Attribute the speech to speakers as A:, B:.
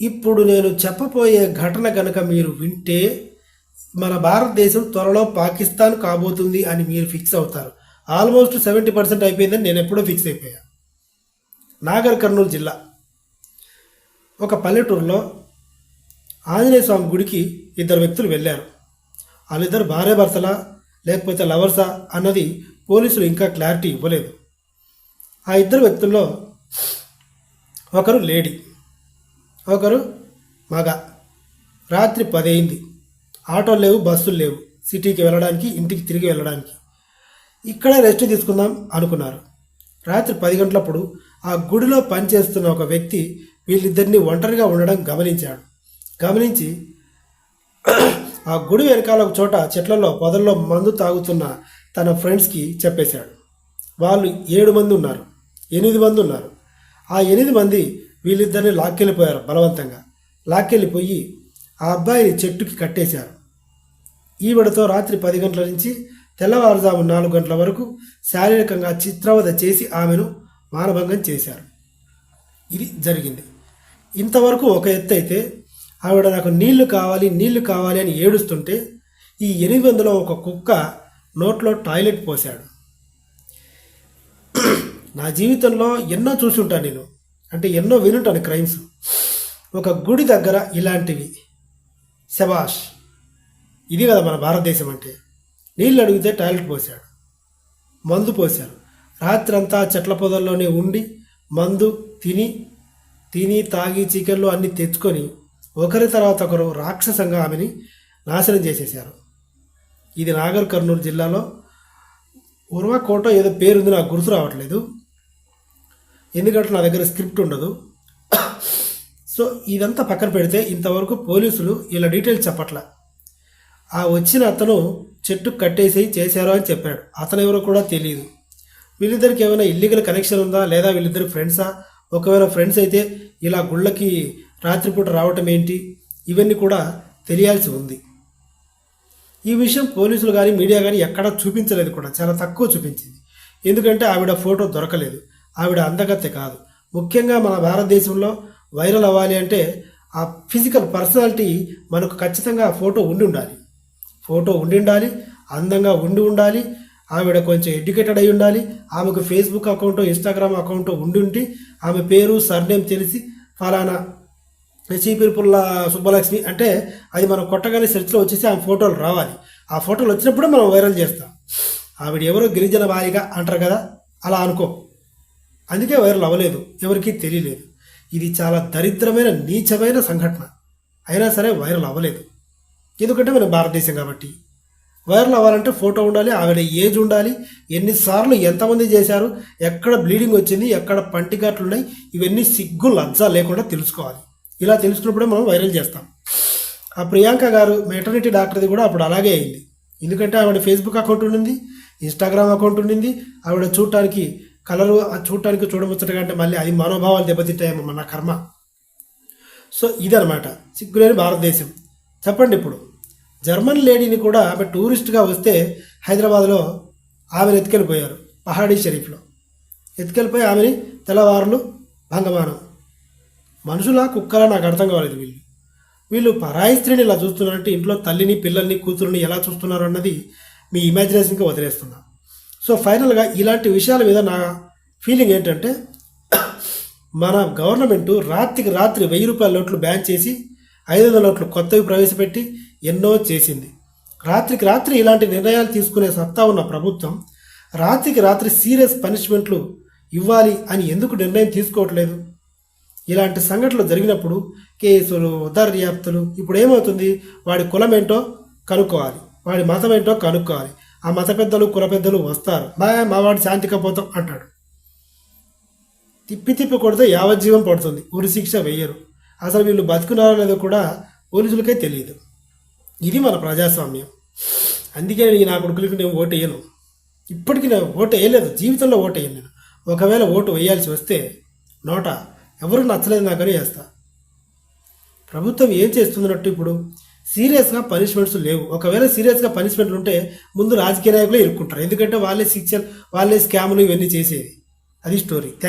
A: ఇప్పుడు నేను చెప్పబోయే ఘటన కనుక మీరు వింటే మన భారతదేశం త్వరలో పాకిస్తాన్ కాబోతుంది అని మీరు ఫిక్స్ అవుతారు. ఆల్మోస్ట్ సెవెంటీ పర్సెంట్ అయిపోయిందని నేను ఎప్పుడో ఫిక్స్ అయిపోయా. నాగర్ కర్నూలు జిల్లా. ఒక పల్లెటూరులో ఆంజనేయ స్వామి గుడికి ఇద్దరు వ్యక్తులు వెళ్ళారు. వాళ్ళిద్దరు భార్య భర్తలా లేకపోతే లవర్సా అన్నది పోలీసులు ఇంకా క్లారిటీ ఇవ్వలేదు. ఆ ఇద్దరు వ్యక్తుల్లో ఒకరు లేడీ. ఒకరు మగ. రాత్రి పది అయింది ఆటోలు లేవు బస్సులు లేవు. సిటీకి వెళ్ళడానికి ఇంటికి తిరిగి వెళ్ళడానికి. ఇక్కడే రెస్ట్ తీసుకుందాం అనుకున్నారు. రాత్రి పది గంటలప్పుడు ఆ గుడిలో పనిచేస్తున్న ఒక వ్యక్తి వీళ్ళిద్దరిని ఒంటరిగా ఉండడం గమనించాడు. గమనించి ఆ గుడి వెనకాల ఒక చోట చెట్లలో పొదల్లో మందు తాగుతున్న తన ఫ్రెండ్స్కి చెప్పేశాడు. వాళ్ళు ఏడు మంది ఉన్నారు. ఎనిమిది మంది ఉన్నారు. ఆ ఎనిమిది మంది వీళ్ళిద్దరిని లాక్కెళ్ళిపోయారు బలవంతంగా. లాక్కెళ్ళిపోయి ఆ అబ్బాయిని చెట్టుకి కట్టేశారు. ఈవిడతో రాత్రి పది గంటల నుంచి తెల్లవారుజాము నాలుగు గంటల వరకు శారీరకంగా చిత్రవద చేసి ఆమెను మానభంగం చేశారు. ఇది జరిగింది. ఇంతవరకు ఒక ఎత్తు అయితే ఆవిడ నాకు నీళ్ళు కావాలి నీళ్ళు కావాలి అని ఏడుస్తుంటే ఈ ఎనిమిది వందలో ఒక కుక్క నోట్లో టాయిలెట్ పోశాడు. నా జీవితంలో ఎన్నో చూసి ఉంటాను నేను. అంటే ఎన్నో వినుంటాను క్రైమ్స్. ఒక గుడి దగ్గర ఇలాంటివి. శబాష్ ఇది కదా మన భారతదేశం అంటే. నీళ్ళు అడిగితే టాయిలెట్ పోసాడు మందు పోశారు. రాత్రంతా చెట్ల పొదల్లోనే ఉండి మందు తిని తిని తాగి చికెన్లు అన్ని తెచ్చుకొని ఒకరి తర్వాత ఒకరు రాక్షసంగా ఆమెని నాశనం చేసేశారు. ఇది నాగర్ కర్నూలు జిల్లాలో ఉర్వకోట ఏదో పేరుంది నాకు గుర్తు రావట్లేదు. ఎందుకంటే నా దగ్గర స్క్రిప్ట్ ఉండదు. సో ఇదంతా పక్కన పెడితే ఇంతవరకు పోలీసులు ఇలా డీటెయిల్స్ చెప్పట్ల. ఆ వచ్చిన అతను చెట్టు కట్టేసి చేశారు అని చెప్పాడు. అతను ఎవరో కూడా తెలియదు వీళ్ళిద్దరికి ఏమైనా ఇల్లీగల్ కనెక్షన్ ఉందా? లేదా వీళ్ళిద్దరు ఫ్రెండ్సా ఒకవేళ ఫ్రెండ్స్ అయితే ఇలా గుళ్ళకి రాత్రిపూట రావటం ఏంటి? ఇవన్నీ కూడా తెలియాల్సి ఉంది. ఈ విషయం పోలీసులు కానీ మీడియా కానీ ఎక్కడా చూపించలేదు కూడా. చాలా తక్కువ చూపించింది. ఎందుకంటే ఆవిడ ఫోటో దొరకలేదు. ఆవిడ అందగత్తె కాదు. ముఖ్యంగా మన భారతదేశంలో వైరల్ అవ్వాలి అంటే ఆ ఫిజికల్ పర్సనాలిటీ మనకు ఖచ్చితంగా ఫోటో ఉండి ఉండాలి. ఫోటో ఉండి ఉండాలి అందంగా ఉండి ఉండాలి ఆవిడ కొంచెం ఎడ్యుకేటెడ్ అయి ఉండాలి ఆమెకు ఫేస్బుక్ అకౌంట్ ఇన్స్టాగ్రామ్ అకౌంట్ ఉండి ఉండి ఆమె పేరు సర్నేమ్ తెలిసి ఫలానా చీపిరిపుల్ల సుబ్బలక్ష్మి అంటే అది మనం కొట్టగానే సెర్చ్లో వచ్చేసి ఆమె ఫోటోలు రావాలి. ఆ ఫోటోలు వచ్చినప్పుడు మనం వైరల్ చేస్తాం. ఆవిడ ఎవరో గిరిజన వారిగా అంటారు కదా అలా అనుకో. అందుకే వైరల్ అవ్వలేదు. ఎవరికీ తెలియలేదు. ఇది చాలా దరిద్రమైన నీచమైన సంఘటన. అయినా సరే వైరల్ అవ్వలేదు. ఎందుకంటే మన భారతదేశం కాబట్టి. వైరల్ అవ్వాలంటే ఫోటో ఉండాలి ఆవిడ ఏజ్ ఉండాలి ఎన్నిసార్లు ఎంతమంది చేశారు ఎక్కడ బ్లీడింగ్ వచ్చింది ఎక్కడ పంటిఘాట్లు ఉన్నాయి ఇవన్నీ సిగ్గు లజ్జ లేకుండా తెలుసుకోవాలి. ఇలా తెలుసుకున్నప్పుడే మనం వైరల్ చేస్తాం. ఆ ప్రియాంక గారు మెటర్నిటీ డాక్టర్ది కూడా అప్పుడు అలాగే అయింది. ఎందుకంటే ఆవిడ ఫేస్బుక్ అకౌంట్ ఉండింది ఇన్స్టాగ్రామ్ అకౌంట్ ఉండింది ఆవిడ చూడటానికి కలరు చూడటానికి చూడముచ్చటగా అంటే మళ్ళీ అది మనోభావాలు దెబ్బతింటాయేమో మన కర్మ. సో ఇదనమాట సిగ్గులేని భారతదేశం. చెప్పండి ఇప్పుడు. జర్మన్ లేడీని కూడా ఆమె టూరిస్ట్గా వస్తే హైదరాబాద్లో ఆమెను ఎత్తుకెళ్ళిపోయారు పహాడీ షరీఫ్లో. ఎత్తుకెళ్ళిపోయి ఆమెని తెల్లవారులు భంగమానం. మనుషుల కుక్కలా నాకు అర్థం కాలేదు వీళ్ళు. వీళ్ళు పరాయి స్త్రీని ఇలా చూస్తున్నారంటే ఇంట్లో తల్లిని పిల్లల్ని కూతురుని ఎలా చూస్తున్నారు అన్నది మీ ఇమాజినేషన్కి వదిలేస్తున్నా. సో ఫైనల్గా ఇలాంటి విషయాల మీద నా ఫీలింగ్ ఏంటంటే మన గవర్నమెంట్ రాత్రికి రాత్రి వెయ్యి రూపాయల నోట్లు బ్యాన్ చేసి ఐదు వందల నోట్లు కొత్తవి ప్రవేశపెట్టి ఎన్నో చేసింది. రాత్రికి రాత్రి ఇలాంటి నిర్ణయాలు తీసుకునే సత్తా ఉన్న ప్రభుత్వం రాత్రికి రాత్రి సీరియస్ పనిష్మెంట్లు ఇవ్వాలి అని ఎందుకు నిర్ణయం తీసుకోవట్లేదు? ఇలాంటి సంఘటనలు జరిగినప్పుడు కేసులు దర్యాప్తులు ఇప్పుడు ఏమవుతుంది వాడి కులం ఏంటో కనుక్కోవాలి. వాడి మతం ఏంటో కనుక్కోవాలి. ఆ మత పెద్దలు కుల పెద్దలు వస్తారు. మా మావాడు శాంతిగా పోతాం అంటాడు. తిప్పి తిప్పి కొడితే యావజ్జీవం పడుతుంది. ఉరి శిక్ష వేయరు అసలు వీళ్ళు బతుకున్నారో లేదో కూడా పోలీసులకే తెలియదు. ఇది మన ప్రజాస్వామ్యం. అందుకే నేను నా కొడుకులకి నేను ఓటు వేయను. ఇప్పటికీ నేను ఓటు వేయలేదు. జీవితంలో ఓటు వేయను నేను. ఒకవేళ ఓటు వేయాల్సి వస్తే నోట ఎవరు నచ్చలేదు నాకని వేస్తా. ప్రభుత్వం ఏం చేస్తున్నట్టు ఇప్పుడు? సీరియస్గా పనిష్మెంట్స్ లేవు. ఒకవేళ సీరియస్గా పనిష్మెంట్లు ఉంటే ముందు రాజకీయ నాయకులే ఇరుక్కుంటారు. ఎందుకంటే వాళ్ళే శిక్ష వాళ్ళే స్కాములు ఇవన్నీ చేసేది. అది స్టోరీ